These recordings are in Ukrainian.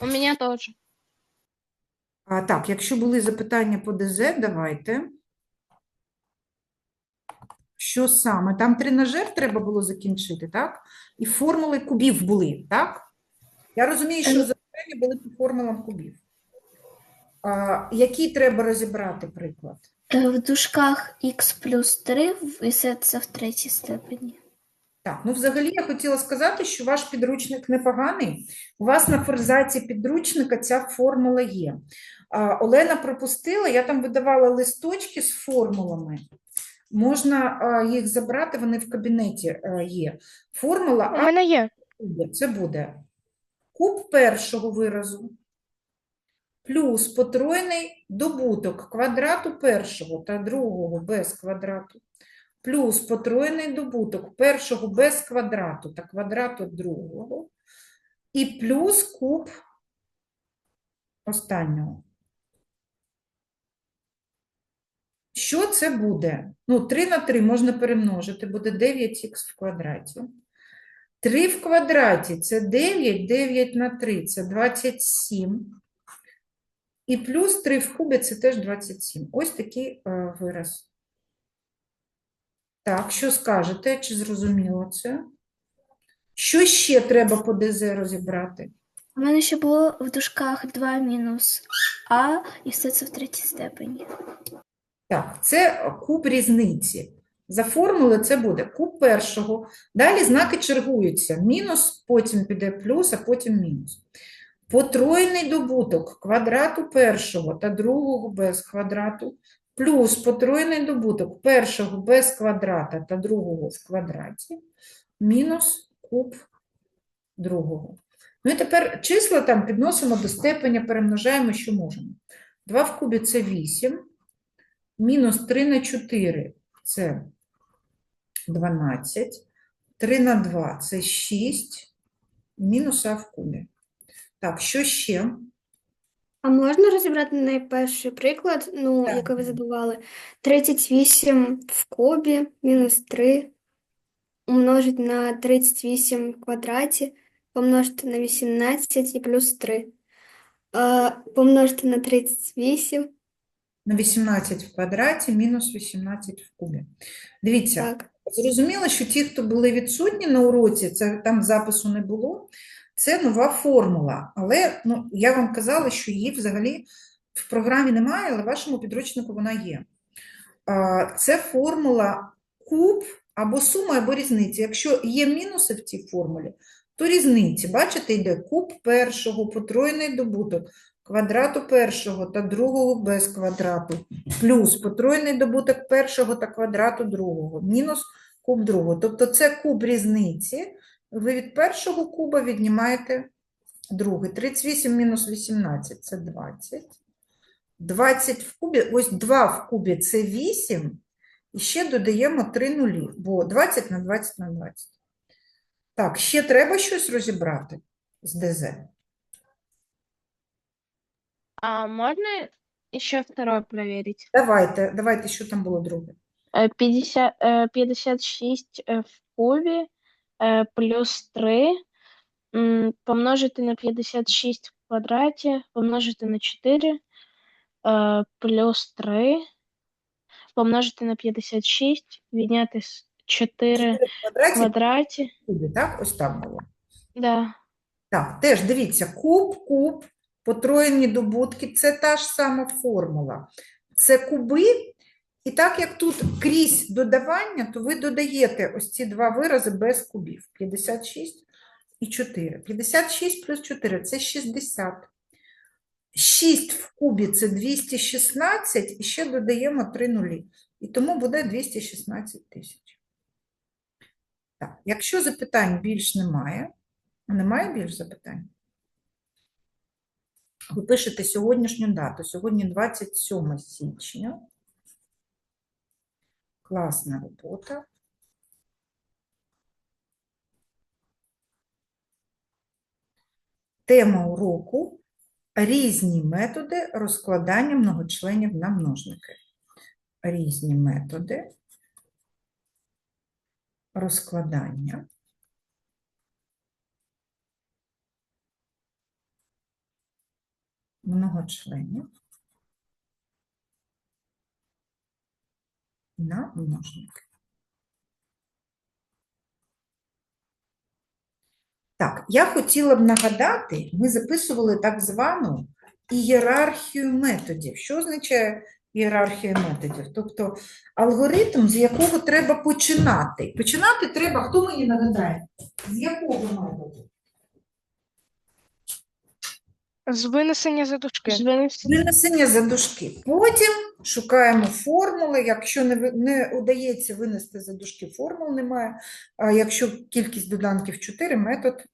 У меня тоже. А, так, якщо були запитання по ДЗ, давайте. Що саме? Там тренажер треба було закінчити, так? І формули кубів були, так? Я розумію, що запитання були по формулам кубів. А, який треба розібрати приклад? Е, В дужках х плюс 3 вписується в третій степені. Так, ну взагалі я хотіла сказати, що ваш підручник непоганий. У вас на форзаці підручника ця формула є. А, Олена пропустила, я там видавала листочки з формулами. Можна а, їх забрати, вони в кабінеті а, є. Формула У мене є. це буде куб першого виразу плюс потроєний добуток квадрату першого та другого без квадрату плюс потроєний добуток першого без квадрату та квадрату другого і плюс куб останнього. Що це буде? Ну, 3 на 3 можна перемножити, буде 9х в квадраті. 3 в квадраті – це 9, 9 на 3 – це 27. І плюс 3 в кубі – це теж 27. Ось такий е, вираз. Так, що скажете? Чи зрозуміло це? Що ще треба по ДЗ розібрати? У мене ще було в дужках 2 мінус а, і все це в третій степені. Так, це куб різниці. За формулою це буде куб першого. Далі знаки чергуються. Мінус, потім піде плюс, а потім мінус. Потроєний добуток квадрату першого та другого без квадрату, плюс потроєний добуток першого без квадрата та другого в квадраті, мінус куб другого. Ну і тепер числа там підносимо до степеня, перемножаємо, що можемо. 2 в кубі – це 8. Мінус 3 на 4 – це 12. 3 на 2 – це 6. Мінус а в кубі. Так, що ще? А можна розібрати найперший приклад, ну, Так. який ви задавали? 38 в кубі мінус 3 умножить на 38 в квадраті, помножити на 18 і плюс 3. Е, помножити на 38, На 18 в квадраті мінус 18 в кубі. Дивіться, так. Зрозуміло, що ті, хто були відсутні на уроці, це там запису не було, це нова формула. Але ну, я вам казала, що її взагалі в програмі немає, але в вашому підручнику вона є. Це формула куб або сума, або різниця. Якщо є мінуси в цій формулі, то різниці. Бачите, йде куб першого, потроєний добуток квадрату першого та другого без квадрату, плюс потроєний добуток першого та квадрату другого, мінус куб другого. Тобто це куб різниці. Ви від першого куба віднімаєте другий. 38 мінус 18 – це 20. 20 в кубі, ось 2 в кубі – це 8. І ще додаємо 3 нулі, бо 20 на 20 на 20. Так, ще треба щось розібрати з ДЗ. А можно еще второй проверить? Давайте, давайте, що там було друге. Э, 50, э, 56 э, в кубе э, плюс 3 помножити на 56 в квадраті, помножити на 4 э, плюс 3 помножити на 56, відняти 4 4 в квадраті квадраті. так? Ось так було. Да. Так, теж дивіться, куб, куб, потроєні добутки – це та ж сама формула. Це куби, і так як тут крізь додавання, то ви додаєте ось ці два вирази без кубів. 56 і 4. 56 плюс 4 – це 60. 6 в кубі – це 216, і ще додаємо 3 нулі. І тому буде 216 тисяч. Так, якщо запитань більш немає, немає більш запитань? Ви пишете сьогоднішню дату. Сьогодні 27 січня. Класна робота. Тема уроку різні методи розкладання многочленів на множники. Різні методи розкладання многочленів на множник. Так, я хотіла б нагадати, ми записували так звану ієрархію методів. Що означає ієрархія методів? Тобто алгоритм, з якого треба починати. Починати треба, хто мені нагадає? З якого методу? З винесення за дужки. З винесення. Винесення за дужки. Потім шукаємо формули. Якщо не, не удається винести за дужки, формул немає. А якщо кількість доданків 4, метод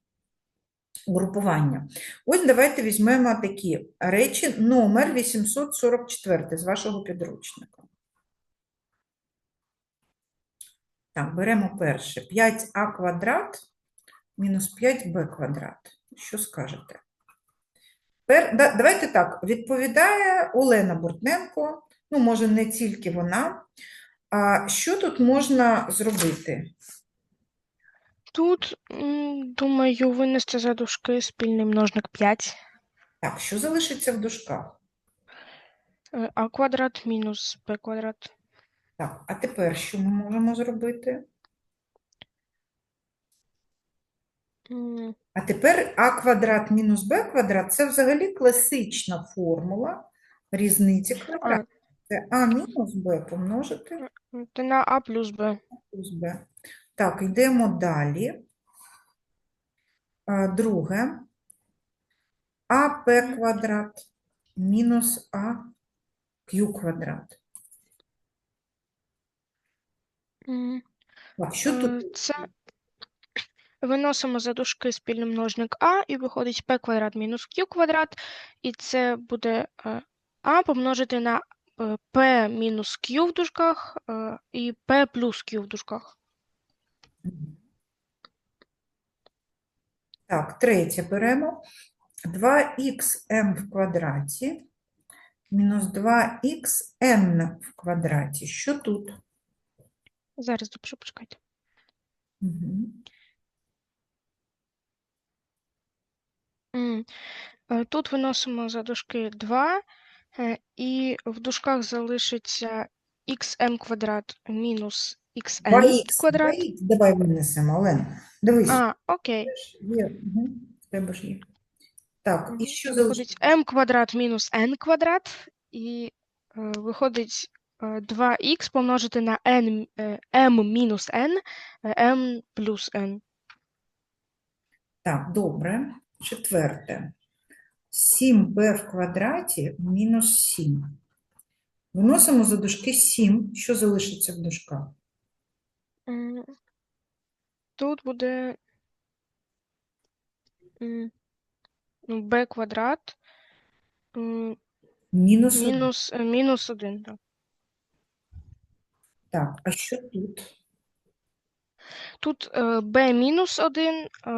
групування. Ось давайте візьмемо такі речі. Номер 844 з вашого підручника. Так, беремо перше. 5а квадрат мінус 5b квадрат. Що скажете? Давайте так, відповідає Олена Бортненко, ну, може, не тільки вона. А що тут можна зробити? Тут, думаю, винести за дужки спільний множник 5. Так, що залишиться в дужках? Е, А квадрат мінус b квадрат. Так, а тепер що ми можемо зробити? М, А тепер а квадрат мінус b квадрат – це взагалі класична формула різниці квадратів. Це а мінус b помножити Це на а плюс b. плюс b. Так, йдемо далі. А, Друге. АП квадрат мінус АК квадрат. М, Так, що е, тут? Це виносимо за дужки спільний множник а, і виходить p квадрат мінус q квадрат, і це буде е, а помножити на p мінус q в дужках е, і p плюс q в дужках. Так, третє беремо. 2х в квадраті мінус 2х в квадраті. Що тут? Зараз допишу, почекайте. Угу. Е, Тут виносимо за дужки 2, е, і в дужках залишиться xm квадрат мінус xn 2х, квадрат. давай винесемо, Олена. Дивись, А, окей. є, угу. в ж є. Так, і що Виходить залишиться? m квадрат мінус n квадрат, і е, виходить е, 2х помножити на n, m мінус n, m плюс n. Так, добре. Четверте. 7b в квадраті мінус 7. Виносимо за дужки 7. Що залишиться в дужках? Тут буде м, ну, b квадрат Мінус 1. мінус, е, мінус 1. Так. Так, а що тут? Тут е, b мінус 1, е,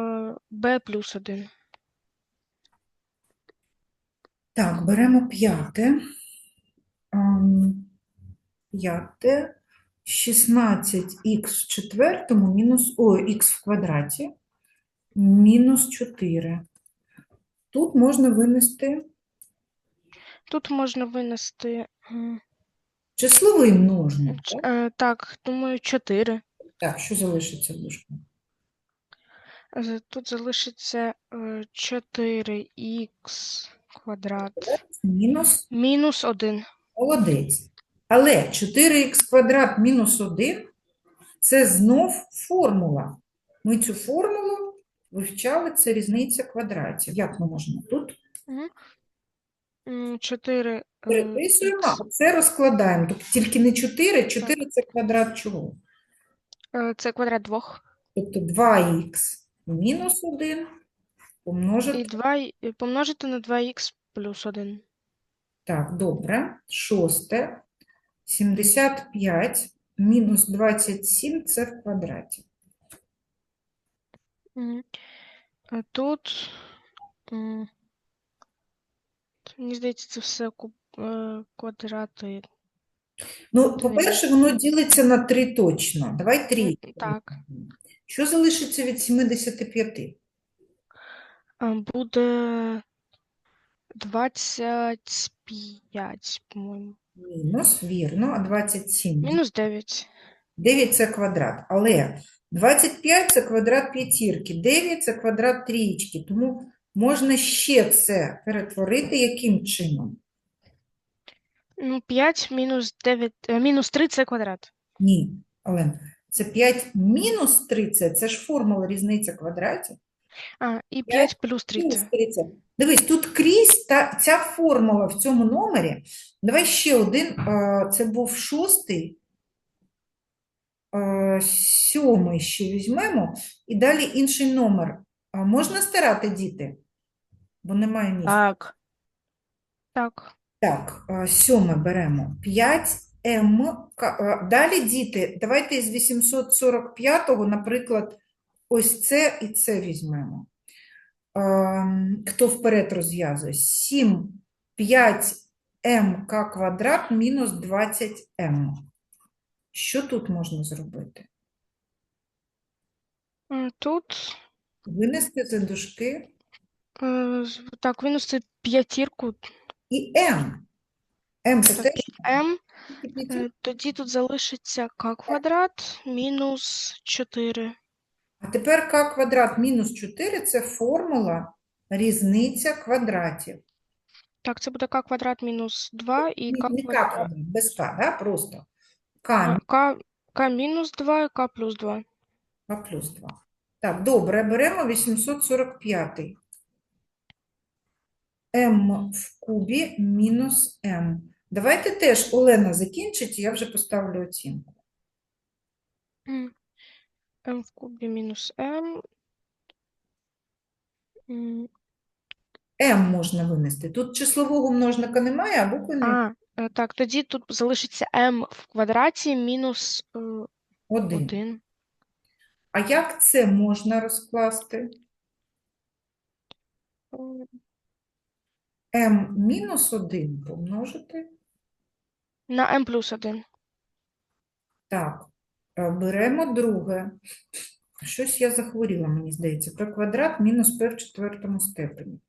b плюс 1. Так, беремо п'яте. П'яте. 16х в четвертому мінус, о, х в квадраті мінус 4. Тут можна винести Тут можна винести числовий множник. ч- Так, е, так, думаю, 4. Так, що залишиться в дужках? Тут залишиться е, 4х квадрат Мінус мінус 1. Молодець. Але 4х квадрат мінус 1 – це знов формула. Ми цю формулу вивчали, це різниця квадратів. Як ми можемо тут? 4 Переписуємо, а це розкладаємо. Тобто тільки не 4, 4 – це квадрат чого? е, це квадрат 2. Тобто 2х мінус 1 І помножити. 2 і помножити на 2х плюс 1. Так, добре. Шосте. 75 мінус 27 – це в квадраті. Мгм. А Тут, м, мені здається, це все ку- е, квадрати. Ну, по-перше, воно ділиться на 3 точно. Давай 3. Так, Що залишиться від 75? Буде 25, по-моєму. Мінус, вірно, а 27? Мінус 9. 9 – це квадрат, але 25 – це квадрат п'ятірки, 9 – це квадрат трієчки, тому можна ще це перетворити яким чином? Ну, 5 мінус 9, е, мінус 3 це квадрат. Ні, Олен, це 5 мінус 30, це ж формула різниця квадратів. А, і 5 плюс 3 30. Дивись, тут крізь та, ця формула в цьому номері. Давай ще один. Це був шостий, сьомий ще візьмемо. І далі інший номер. Можна старати, діти? Бо немає місця. Так. Так. Так, сьоме беремо. 5М. Е, Далі, діти, давайте з 845-го, наприклад, ось це і це візьмемо. Ем, Хто вперед розв'язує? 7, 5М К квадрат мінус 20М. Що тут можна зробити? Тут Винести за дужки е, так, винести п'ятірку. і М. М це теж М. Е, Тоді тут залишиться к квадрат мінус 4. А тепер k квадрат мінус 4 – це формула різниця квадратів. Так, це буде к квадрат мінус 2 і к не k квадрат. квадрат, без k, да? просто k, К, к мінус 2 і к плюс 2. k плюс 2. Так, добре, беремо 845. m в кубі мінус m. Давайте теж Олена закінчить, і я вже поставлю оцінку. М. М в кубі мінус М. М, можна винести. Тут числового множника немає, а букви не А, е, так, тоді тут залишиться М в квадраті мінус е, 1. 1. А як це можна розкласти? m мінус 1 помножити. На М плюс 1. Так, беремо друге. Щось я захворіла, мені здається. про квадрат мінус P в четвертому степені.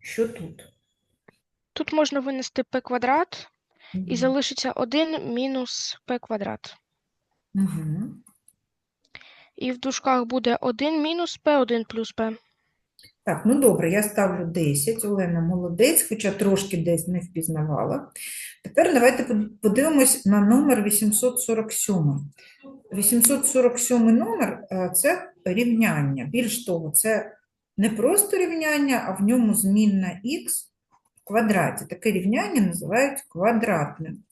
Що тут? Тут можна винести p квадрат і залишиться 1 мінус p квадрат. Угу. І в дужках буде 1 мінус p1 плюс П. Так, ну добре, я ставлю 10. Олена молодець, хоча трошки десь не впізнавала. Тепер давайте подивимось на номер 847. 847 номер е, – це рівняння. Більш того, це не просто рівняння, а в ньому змінна х в квадраті. Таке рівняння називають квадратним.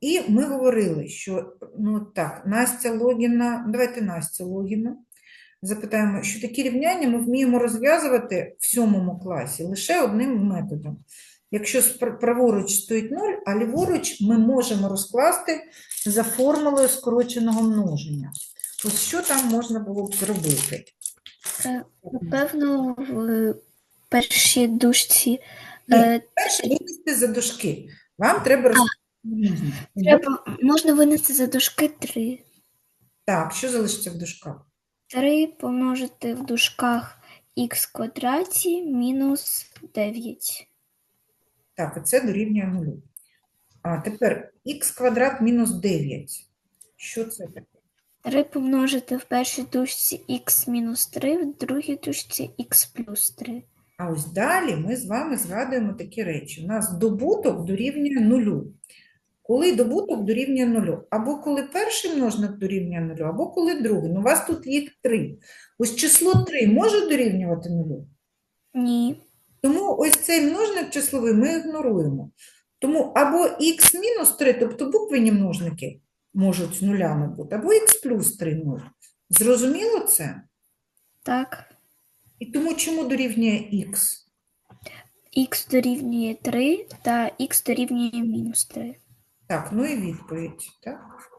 І ми говорили, що ну так, Настя Логіна, давайте Настя Логіна. Запитаємо, що такі рівняння ми вміємо розв'язувати в сьомому класі лише одним методом. Якщо праворуч стоїть 0, а ліворуч ми можемо розкласти за формулою скороченого множення. Ось що там можна було б зробити? Е, Напевно, в першій дужці Ні, е, Перше винести за дужки. Вам треба розкласти можна винести за дужки 3. Так, що залишиться в дужках? 3 помножити в дужках х квадраті мінус 9. Так, це дорівнює нулю. А тепер х квадрат мінус 9. Що це таке? 3 помножити в першій дужці х мінус 3, в другій дужці х плюс 3. А ось далі ми з вами згадуємо такі речі. У нас добуток дорівнює нулю. Коли добуток дорівнює нулю? Або коли перший множник дорівнює нулю, або коли другий. Ну, у вас тут їх три. Ось число 3 може дорівнювати нулю? Ні. Тому ось цей множник числовий ми ігноруємо. Тому або х мінус 3, тобто буквені множники можуть з нулями бути, або х плюс 3 0. Зрозуміло це? Так. І тому чому дорівнює х? х дорівнює 3 та х дорівнює мінус 3. Так, ну і відповідь, так?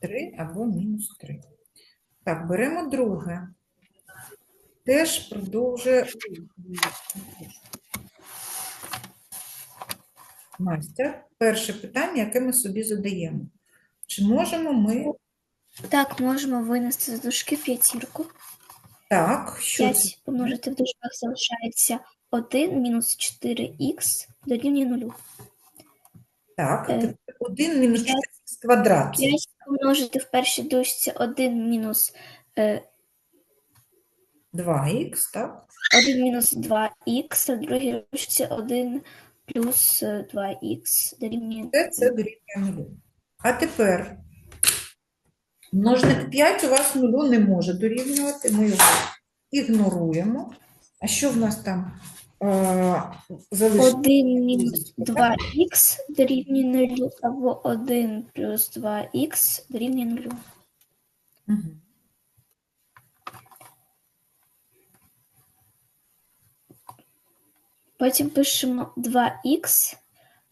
3 або мінус 3. Так, беремо друге. Теж продовжує. Настя, перше питання, яке ми собі задаємо. Чи можемо ми Так, можемо винести за дужки п'ятірку. Так, що це? 5 помножити в дужках залишається 1 мінус 4х дорівнює 0. Так, Е, тепер 1 мінус 4х квадрат. 5 помножити в першій дужці 1 мінус, е, 2х, так? 1 мінус 2х, а в другій дужці 1 плюс е, 2х дорівнює Це, це дорівнює нулю. А тепер множник 5 у вас нулю не може дорівнювати, ми його ігноруємо. А що в нас там е, залишилося? 1 мінус 2х дорівнює 0, або 1 плюс 2х дорівнює 0. Мгм. Потім пишемо 2х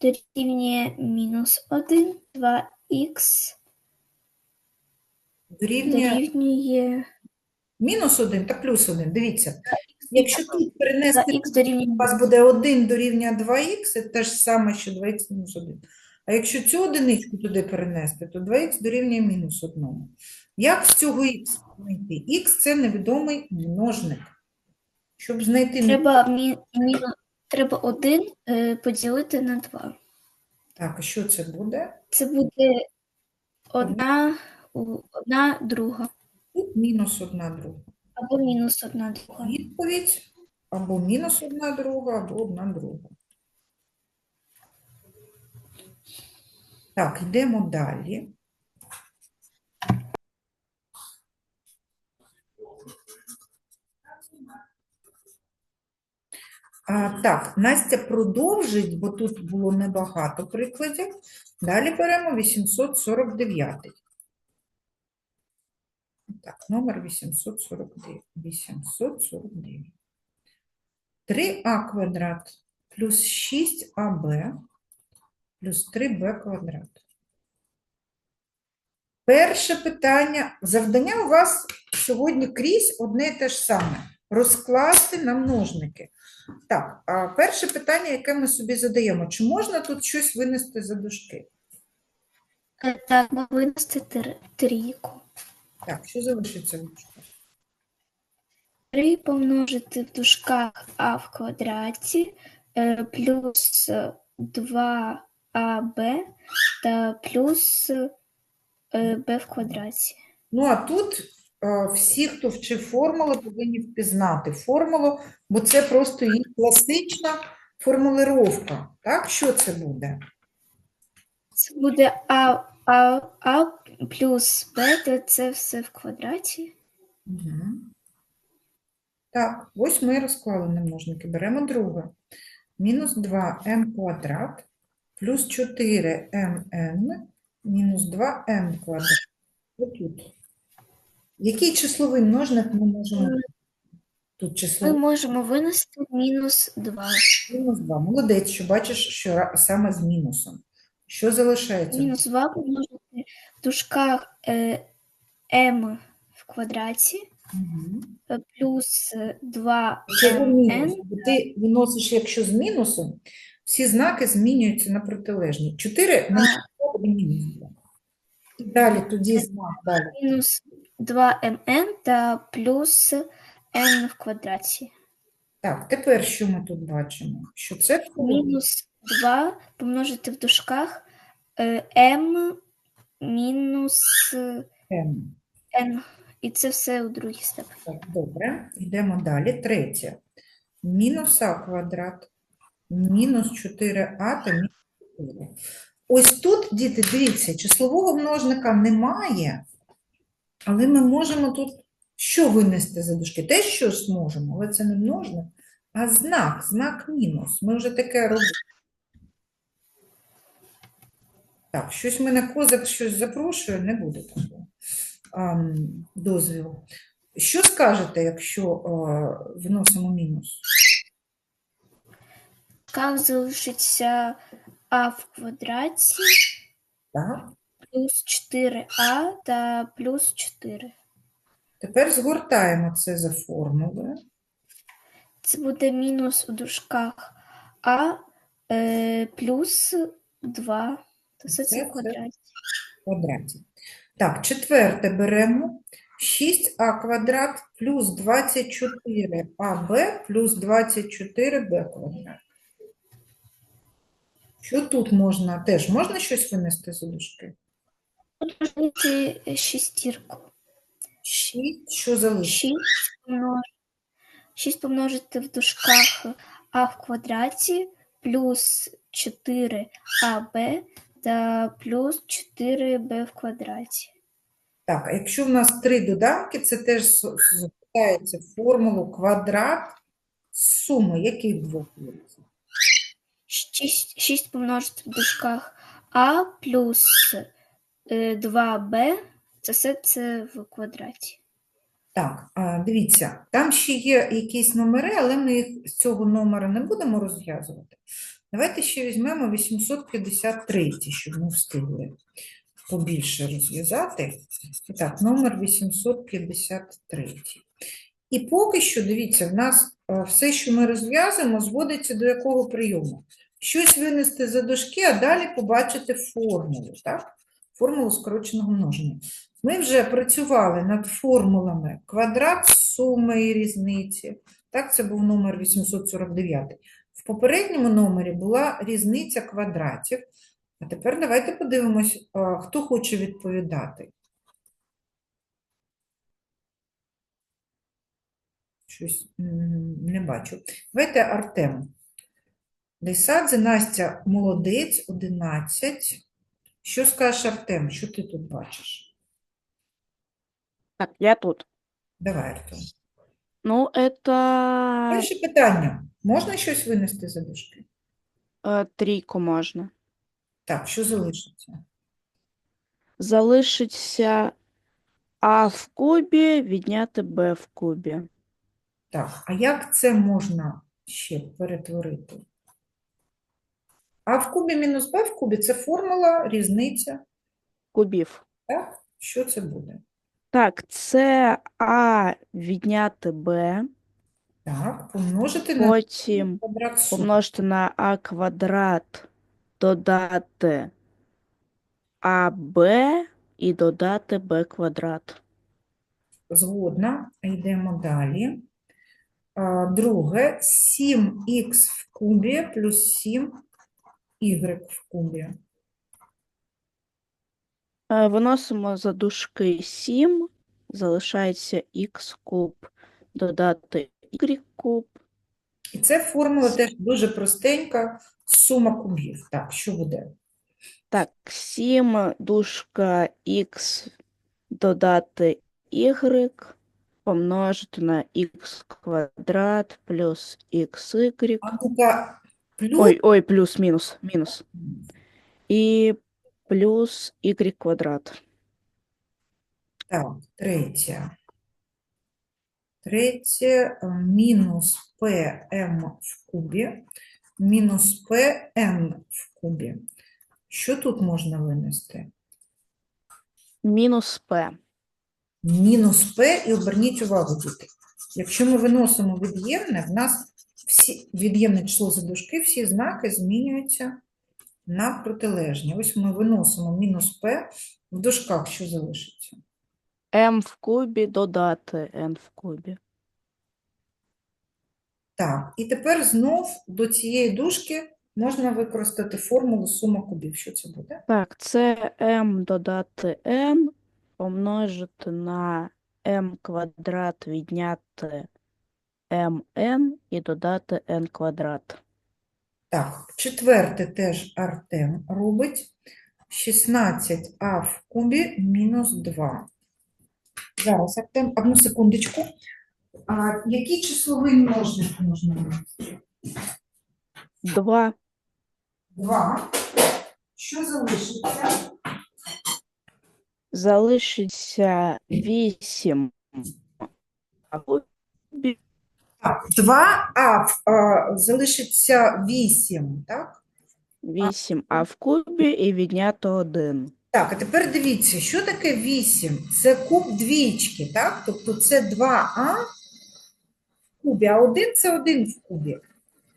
дорівнює мінус 1, 2х Дорівнює дорівнює мінус 1 та плюс 1. Дивіться, якщо тут перенести 2х дорівнює У вас буде 1 дорівнює 2х, це те ж саме, що 2х мінус 1. А якщо цю одиничку туди перенести, то 2х дорівнює мінус 1. Як з цього х знайти? Х – це невідомий множник. Щоб знайти... Треба, мі, міну- треба 1 е, поділити на 2. Так, а що це буде? Це буде одна, у- одна друга Тут мінус 1 друга. Або мінус одна друга. Відповідь або мінус 1 друга, або 1 друга. Так, йдемо далі. А, так, Настя продовжить, бо тут було небагато прикладів. Далі беремо 849. Так, номер 849. 849. 3а квадрат плюс 6аб плюс 3b квадрат. Перше питання. Завдання у вас сьогодні крізь одне і те ж саме. Розкласти на множники. Так, а перше питання, яке ми собі задаємо, чи можна тут щось винести за дужки? Так, винести трійку. Так, що залишиться в дужках? 3 помножити в дужках а в квадраті е, плюс 2аб та плюс е, b в квадраті. Ну, а тут е, всі, хто вчив формулу, повинні впізнати формулу, бо це просто її класична формулировка. Так, що це буде? Це буде а, а, а плюс та це все в квадраті. Угу. Так, ось ми розклали на множники. Беремо друге. Мінус 2m квадрат плюс 4mn мінус 2m квадрат. Отут. Який числовий множник ми можемо? Тут Ми можемо винести мінус 2. мінус 2. Молодець, що бачиш, що саме з мінусом. Що залишається? Мінус 2 помножити в дужках е, m в квадраті Угу. е, плюс 2 Чого мінус? Бо ти виносиш, якщо з мінусом, всі знаки змінюються на протилежні. 4 на а, буде мінус 2. І далі тоді знак далі. мінус 2mn та плюс n в квадраті. Так, тепер що ми тут бачимо? Що це? Мінус 2 помножити в дужках е, m мінус М. n. І це все у другій степені. Так, добре, йдемо далі. Третє. Мінус а квадрат, мінус 4а та мінус 4. Ось тут, діти, дивіться, числового множника немає, але ми можемо тут що винести за дужки? Те, що зможемо, але це не множник, а знак, знак мінус. Ми вже таке робимо. Так, щось мене козак щось запрошує, не буде такого дозвілу. Що скажете, якщо е, вносимо мінус? Дужках залишиться а в квадраті Так? плюс 4а та плюс 4. Тепер згортаємо це за формулою. Це буде мінус у дужках а е, плюс 2. То все Це- в квадраті. в квадраті. Так, четверте беремо. 6а квадрат плюс 24аб плюс 24б квадрат. Що тут можна? Теж можна щось винести за дужки? Вийти шістірку. 6, що залишиться? 6 помнож... 6 помножити в дужках а в квадраті плюс 4аб та плюс 4б в квадраті. Так, а якщо в нас три доданки, це теж запитається в формулу квадрат суми яких двох вулиць? 6, 6 помножити в дужках а плюс е, 2б, це все це в квадраті. Так, дивіться, там ще є якісь номери, але ми їх з цього номера не будемо розв'язувати. Давайте ще візьмемо 853, щоб ми встигли побільше розв'язати. І так, номер 853. І поки що, дивіться, в нас е, все, що ми розв'язуємо, зводиться до якого прийому? Щось винести за дужки, а далі побачити формулу, так? Формулу скороченого множення. Ми вже працювали над формулами квадрат суми і різниці. Так, це був номер 849. В попередньому номері була різниця квадратів. А тепер давайте подивимось, хто хоче відповідати. Щось не бачу. Давайте Артем. Дейсадзе, Настя, молодець, 11. Що скажеш, Артем? Що ти тут бачиш? Так, я тут. Давай, Артем. Ну, это Перше питання. Можна щось винести за дужки? е, трійку можна. Так, що залишиться? Залишиться А в кубі, відняти Б в кубі. Так, а як це можна ще перетворити? А в кубі мінус b в кубі це формула, різниця. Кубів. Так? Що це буде? Так, це А відняти Б, Так, помножити на потім квадрат суми. помножити на А квадрат, додати АБ і додати Б квадрат. Згодна. Йдемо далі. А, Друге, 7х в кубі плюс 7y в кубі. Е, Виносимо за дужки 7, залишається х куб, додати куб, І це формула теж дуже простенька, сума кубів. Так, що буде? Так, 7 дужка х додати y помножити на х квадрат плюс xy. А ну-ка, плюс Ой, ой, плюс, мінус, мінус. І плюс y квадрат. Так, третє. Третє, е, мінус pm в кубі, мінус pn в кубі. Що тут можна винести? Мінус p. Мінус p, і оберніть увагу, діти. Якщо ми виносимо від'ємне, в нас всі, від'ємне число за дужки, всі знаки змінюються на протилежні. Ось ми виносимо мінус p, в дужках що залишиться? M в кубі додати n в кубі. Так, і тепер знов до цієї дужки можна використати формулу сума кубів. Що це буде? Так, це m додати n помножити на m квадрат відняти mn і додати n квадрат. Так, четверте теж Артем робить. 16а в кубі мінус 2. Зараз, Артем, одну секундочку. А який числовий множник можна? 2 2. Що залишиться? залишиться 8 а кубі Так, 2а в- а, залишиться 8, так? 8 а в кубі і відняти 1. Так, а тепер дивіться, що таке 8? Це куб двічки, так? Тобто це 2а в кубі, а 1 це 1 в кубі.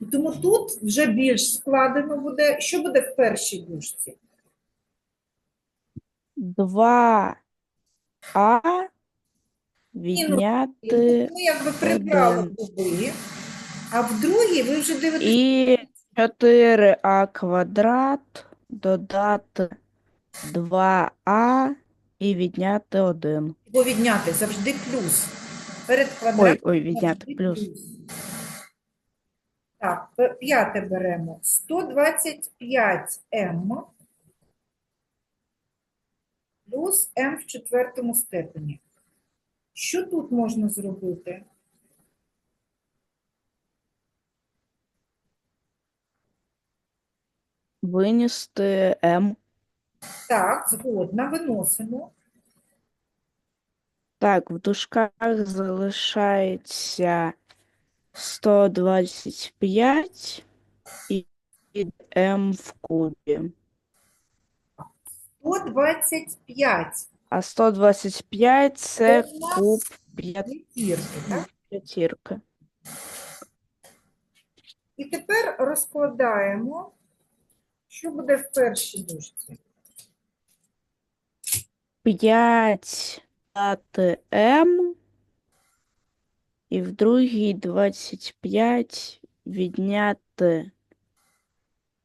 І тому тут вже більш складено буде. Що буде в першій дужці? 2а відняти Ми якби прибрали один. куби, а в другій ви вже дивитесь. і 4а квадрат додати 2а і відняти 1. Бо відняти завжди плюс. Перед Ой, квадратом ой, відняти завжди плюс. Так, п'яте беремо. 125m плюс m в четвертому степені. Що тут можна зробити? Винести m. Так, згодна, виносимо. Так, в дужках залишається 125 і m в кубі. 125 А 125 це Це у нас куб п'ят- п'ятірки, так? п'ятірки. І тепер розкладаємо, що буде в першій дужці. 5 дати m, і в другій 25 відняти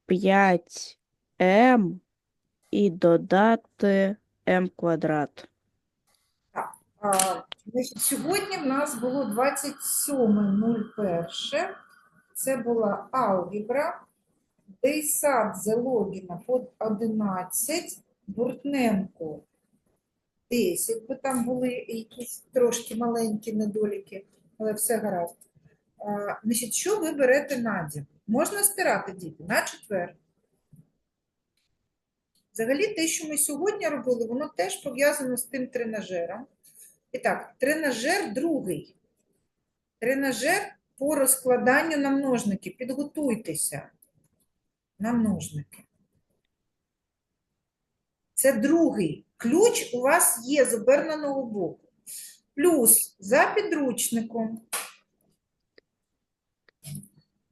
5m і додати m квадрат. Значить, сьогодні в нас було 27.01. Це була алгебра. Дейсад Зелогіна под 11, Буртненко 10, бо там були якісь трошки маленькі недоліки, але все гаразд. А, значить, що ви берете на дім? Можна стирати, діти, на четвер. Взагалі, те, що ми сьогодні робили, воно теж пов'язано з тим тренажером. І так, тренажер другий. Тренажер по розкладанню на множники. Підготуйтеся на множники. Це другий. Ключ у вас є з оберненого боку. Плюс за підручником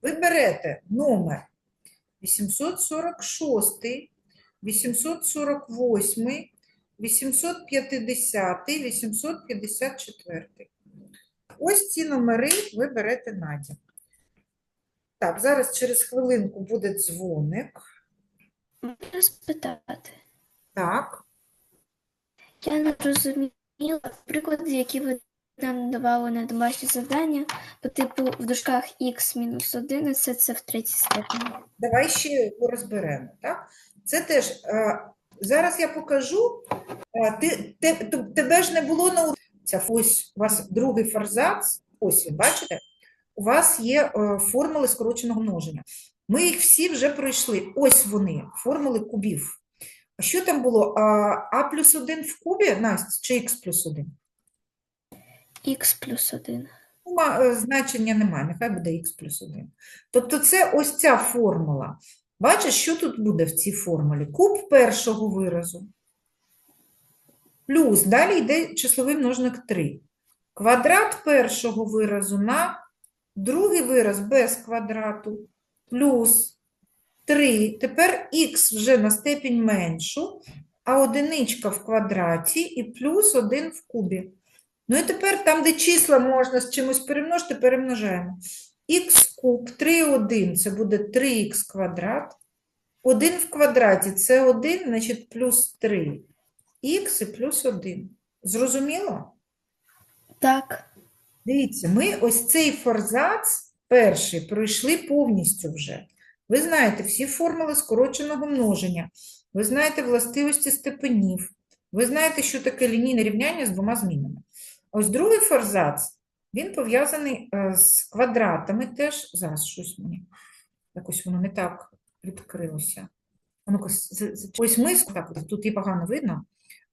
ви берете номер 846, 848, 850, 854. Ось ці номери ви берете Надя. Так, зараз через хвилинку буде дзвоник. Можна спитати. Так, Я не розуміла приклади, які ви нам давали на домашнє завдання, по типу в дужках х мінус 11, це в третій степені. давай ще його розберемо. Так? Це теж, е, зараз я покажу, е, ти, те- тебе ж не було на уроці. Ось у вас другий форзац, ось він, бачите? У вас є е, формули скороченого множення. Ми їх всі вже пройшли. Ось вони, формули кубів. А що там було? А, плюс 1 в кубі, Настя, чи х плюс 1? х плюс 1. Е, Значення немає, нехай буде х плюс 1. Тобто це ось ця формула. Бачиш, що тут буде в цій формулі? Куб першого виразу. Плюс, далі йде числовий множник 3. Квадрат першого виразу на другий вираз без квадрату. Плюс 3. Тепер х вже на степінь меншу, а одиничка в квадраті і плюс 1 в кубі. Ну і тепер там, де числа можна з чимось перемножити, перемножаємо. х куб 3 1 це буде 3х квадрат. 1 в квадраті це 1, значить плюс 3. х і плюс 1. Зрозуміло? Так, Дивіться, ми ось цей форзац перший пройшли повністю вже. Ви знаєте всі формули скороченого множення. Ви знаєте властивості степенів. Ви знаєте, що таке лінійне рівняння з двома змінами. Ось другий форзац, він пов'язаний е, з квадратами теж. Зараз щось мені якось воно не так відкрилося. Ось ми, так, тут і погано видно.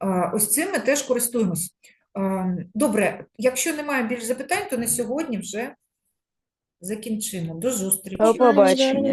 Е, Ось цим ми теж користуємось. Ем, Добре, якщо немає більш запитань, то на сьогодні вже закінчимо. До зустрічі. До побачення.